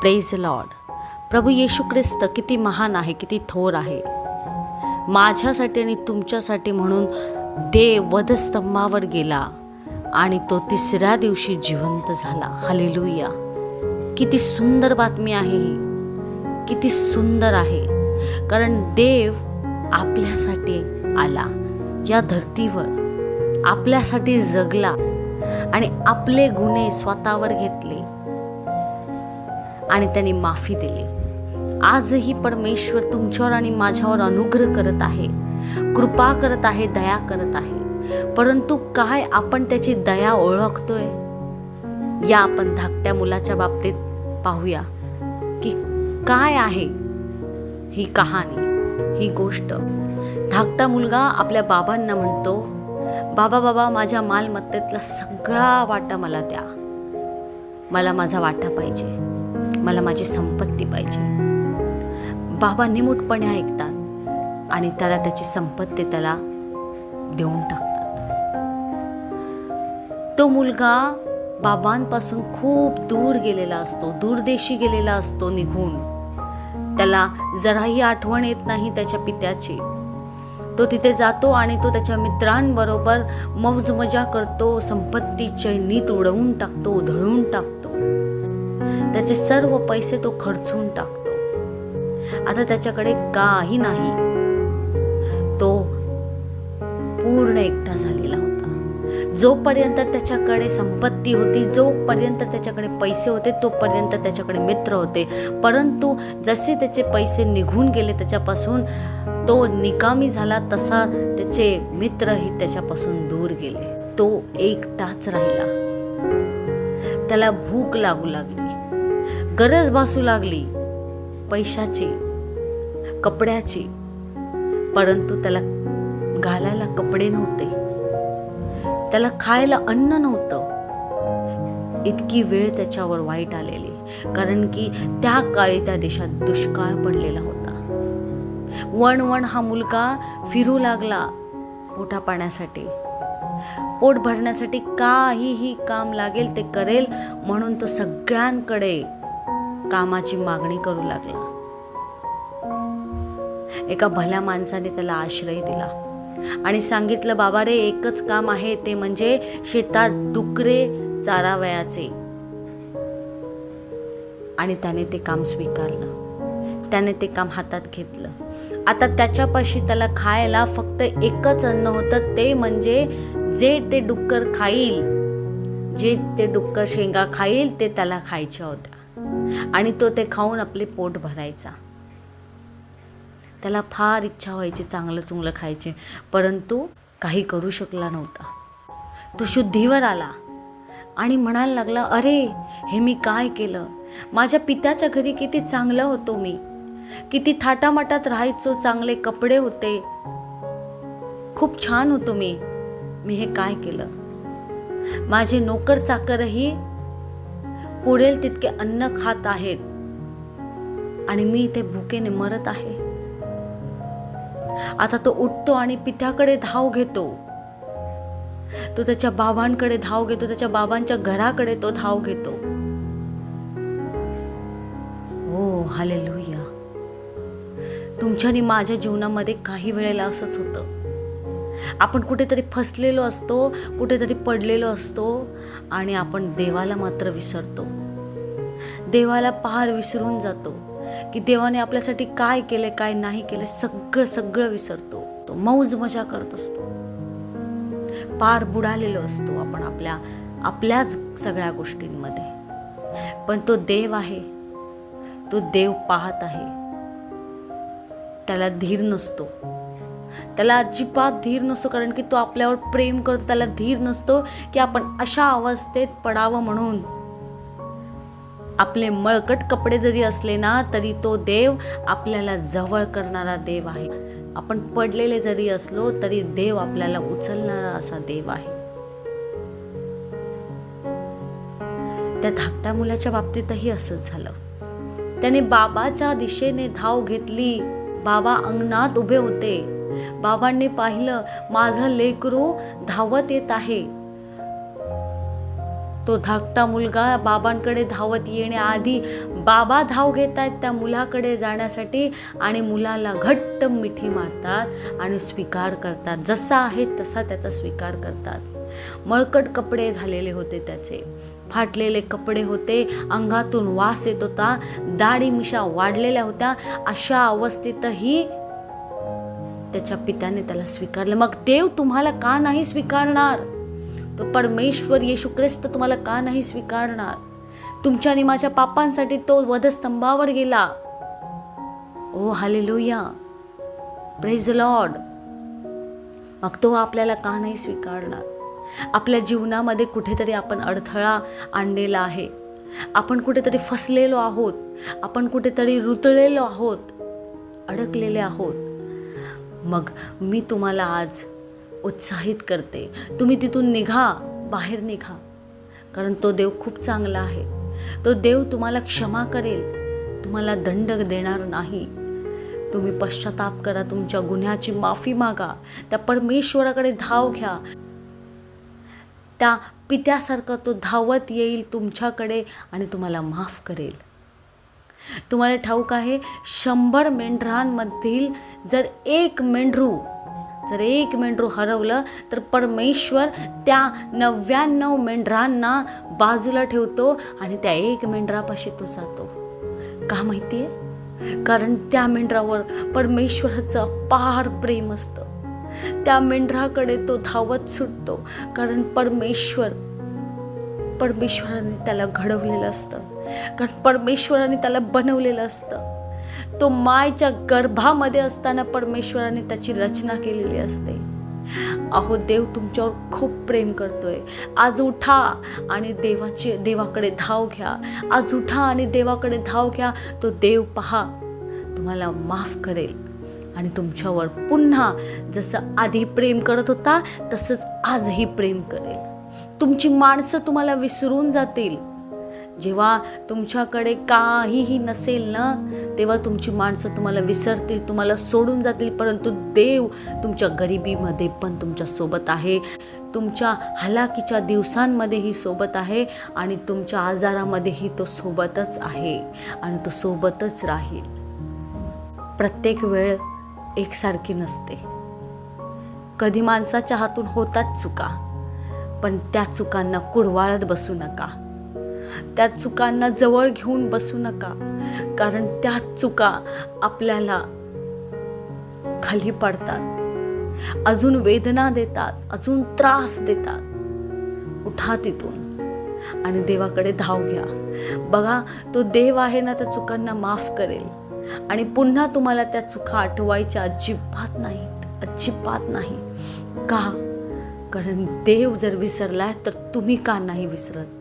Praise lot प्रभू येशू ख्रिस्त किती महान आहे किती थोर आहे. माझ्यासाठी आणि तुमच्यासाठी म्हणून देव वधस्तंभावर गेला आणि तो तिसऱ्या दिवशी जिवंत झाला. हालेलुया किती सुंदर बातमी आहे ही. किती सुंदर आहे. कारण देव आपल्यासाठी आला. या धर्तीवर आपल्यासाठी जगला आणि आपले गुन्हे स्वतःवर घेतले. आणि त्याने माफी दिली. आजही परमेश्वर तुमच्यावर आणि माझ्यावर अनुग्रह करत आहे. कृपा करत आहे दया करत आहे. परंतु काय आपण त्याची दया ओळखतोय? या आपण धाकट्या मुलाच्या बाबतीत पाहूया की काय आहे ही कहाणी ही गोष्ट. धाकटा मुलगा आपल्या बाबांना म्हणतो बाबा बाबा माझ्या मालमत्तेतला सगळा वाटा मला द्या. मला माझा वाटा पाहिजे. मला माझी संपत्ती पाहिजे. बाबा निमूटपणे ऐकतात आणि त्याला त्याची संपत्ती त्याला देऊन टाकतात. तो मुलगा बाबांपासून खूप दूर गेलेला असतो दूरदेशी गेलेला असतो निघून. त्याला जराही आठवण येत नाही त्याच्या पित्याची. तो तिथे जातो आणि तो त्याच्या मित्रांबरोबर मौज मजा करतो संपत्ती चैनीत उडवून टाकतो उधळून टाकतो. त्याचे सर्व पैसे तो खर्चून टाकतो. आता त्याच्याकडे काही नाही. तो पूर्ण एकटा झालेला होता. जोपर्यंत त्याच्याकडे संपत्ती होती जोपर्यंत त्याच्याकडे पैसे होते तोपर्यंत त्याच्याकडे मित्र होते. परंतु जसे त्याचे पैसे निघून गेले त्याच्यापासून तो निकामी झाला तसा त्याचे मित्रही त्याच्यापासून दूर गेले. तो एकटाच राहिला. त्याला भूक लागू लागली. गरज भासू लागली. पैशाची कपड्याची परंतु त्याला घालायला कपडे नव्हते. त्याला खायला अन्न नव्हतं. इतकी वेळ त्याच्यावर वाईट आलेली कारण की त्या काळी त्या देशात दुष्काळ पडलेला होता. वण वण हा मुलगा फिरू लागला पोटा पाण्यासाठी. पोट भरण्यासाठी काहीही काम लागेल ते करेल म्हणून तो सगळ्यांकडे कामाची मागणी करू लागला. एका भल्या माणसाने त्याला आश्रय दिला आणि सांगितलं बाबा रे एकच काम आहे ते म्हणजे शेतात डुकरे चारावयाचे. आणि त्याने ते काम स्वीकारलं. त्याने ते काम हातात घेतलं. आता त्याच्यापाशी त्याला खायला फक्त एकच अन्न होतं ते म्हणजे जे ते डुक्कर खाईल जे ते डुक्कर शेंगा खाईल ते त्याला खायच्या होत्या. आणि तो ते खाऊन आपले पोट भरायचा. त्याला फार इच्छा व्हायची चांगलं चुंगलं खायचे. परंतु काही करू शकला नव्हता. तो शुद्धीवर आला आणि म्हणायला लागला अरे हे मी काय केलं? माझ्या पित्याच्या घरी किती चांगलं होतो मी. किती थाटामाटात राहायचो चांगले कपडे होते. खूप छान होतो मी. मी हे काय केलं? माझे नोकर चाकरही पुरेल तितके अन्न खात आहेत. आणि मी इथे भुकेने मरत आहे. आता तो उठतो आणि पित्याकडे धाव घेतो. तो त्याच्या बाबांकडे धाव घेतो त्याच्या बाबांच्या घराकडे तो धाव घेतो. हो हाले तुमच्या आणि माझ्या जीवनामध्ये काही वेळेला असंच होतं. आपण कुठेतरी फसलेलो असतो कुठेतरी पडलेलो असतो आणि आपण देवाला मात्र विसरतो. देवाला पार विसरून जातो की देवाने आपल्यासाठी काय केले काय नाही केले सगळं सगळं विसरतो. तो मौज मजा करत असतो. पार बुडालेलो असतो आपण आपल्या आपल्याच सगळ्या गोष्टींमध्ये. पण तो देव आहे. तो देव पाहत आहे. त्याला धीर नसतो. त्याला अजिबात धीर नसतो कारण की तो आपल्यावर प्रेम करतो त्याला धीर नसतो की आपण अशा अवस्थेत पडावं म्हणून. आपले मळकट कपडे जरी असले ना तरी तो देव आपल्याला जवळ करणारा देव आहे. आपण पडलेले जरी असलो तरी देव आपल्याला उचलणारा असा देव आहे. त्या धाकट्या मुलाच्या बाबतीतही असंच झालं. त्याने बाबाच्या दिशेने धाव घेतली. बाबा अंगणात उभे होते. बाबांनी पाहिलं माझं लेकरू धावत येत आहे. तो धाकटा मुलगा बाबांकडे धावत येण्याआधी बाबा धाव घेत आहेत त्या मुलाकडे जाण्यासाठी आणि मुलाला घट्ट मिठी मारतात आणि स्वीकार करतात. जसा आहे तसा त्याचा स्वीकार करतात. मळकट कपडे झालेले होते त्याचे. फाटलेले कपडे होते. अंगातून वास येत होता. दाढी मिशा वाढलेल्या होत्या. अशा अवस्थेतही त्याच्या पित्याने त्याला स्वीकारलं. मग देव तुम्हाला का नाही स्वीकारणार? तो परमेश्वर येशू ख्रिस्त तुम्हाला का नाही स्वीकारणार? तुमच्या आणि माझ्या पापांसाठी तो वधस्तंभावर गेला. ओ हाले लोया प्रेज लॉर्ड मग तो आपल्याला का नाही स्वीकारणार? आपल्या जीवनामध्ये कुठेतरी आपण अडथळा आणलेला आहे. आपण कुठेतरी फसलेलो आहोत. आपण कुठेतरी रुतळलेलो आहोत. अडकलेले आहोत. मग मी तुम्हाला आज उत्साहित करते. तुम्ही तिथून निघा बाहेर निघा. कारण तो देव खूप चांगला आहे. तो देव तुम्हाला क्षमा करेल. तुम्हाला दंड देणार नाही. तुम्ही पश्चाताप करा तुमच्या गुन्ह्याची माफी मागा. त्या परमेश्वराकडे धाव घ्या. त्या पित्यासारखा तो धावत येईल तुमच्याकडे आणि तुम्हाला माफ करेल. तुम्हाला ठाऊक आहे शंभर मेंढरांमधील जर एक मेंढरू जर एक मेंढरू हरवलं तर परमेश्वर त्या नव्याण्णव मेंढरांना बाजूला ठेवतो आणि त्या एक मेंढरापाशी तो जातो. का माहिती आहे कारण त्या मेंढरावर परमेश्वराचं अपार प्रेम असतं. त्या मेंढराकडे तो धावत सुटतो कारण परमेश्वर परमेश्वराने त्याला घडवलेलं असतं. कारण परमेश्वराने त्याला बनवलेलं असतं. तो मायच्या गर्भामध्ये असताना परमेश्वराने त्याची रचना केलेली असते. अहो देव तुमच्यावर खूप प्रेम करतोय. आज उठा आणि देवाचे देवाकडे धाव घ्या. आज उठा आणि देवाकडे धाव घ्या. तो देव पहा तुम्हाला माफ करेल. आणि तुमच्यावर पुन्हा जसं आधी प्रेम करत होता तसंच आजही प्रेम करेल. तुमची माणसं तुम्हाला विसरून जातील. जेव्हा तुमच्याकडे काहीही नसेल ना तेव्हा तुमची माणसं तुम्हाला विसरतील तुम्हाला सोडून जातील परंतु देव तुमच्या गरिबीमध्ये पण तुमच्यासोबत आहे. तुमच्या हलाकीच्या दिवसांमध्येही सोबत आहे आणि तुमच्या आजारामध्येही तो सोबतच आहे आणि तो सोबतच राहील. प्रत्येक वेळ एकसारखी नसते. कधी माणसाच्या हातून होतात चुका पण त्या चुकांना कुरवाळत बसू नका. त्या चुकांना जवळ घेऊन बसू नका. कारण त्या चुका आपल्याला खाली पडतात. अजून वेदना देतात अजून त्रास देतात. उठा तिथून आणि देवाकडे धाव घ्या. बघा तो देव आहे ना त्या चुकांना माफ करेल. आणि पुन्हा तुम्हाला त्या चुका आठवायच्या अजिबात नाहीत अजिबात नाही. का? कारण देव जर विसरलाय तर तुम्ही का नाही विसरत?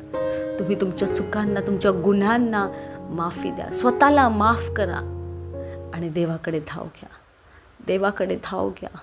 तुम्ही तुमच्या चुकांना तुमच्या गुन्ह्यांना माफी द्या. स्वतःला माफ करा आणि देवाकडे धाव घ्या. देवाकडे धाव घ्या.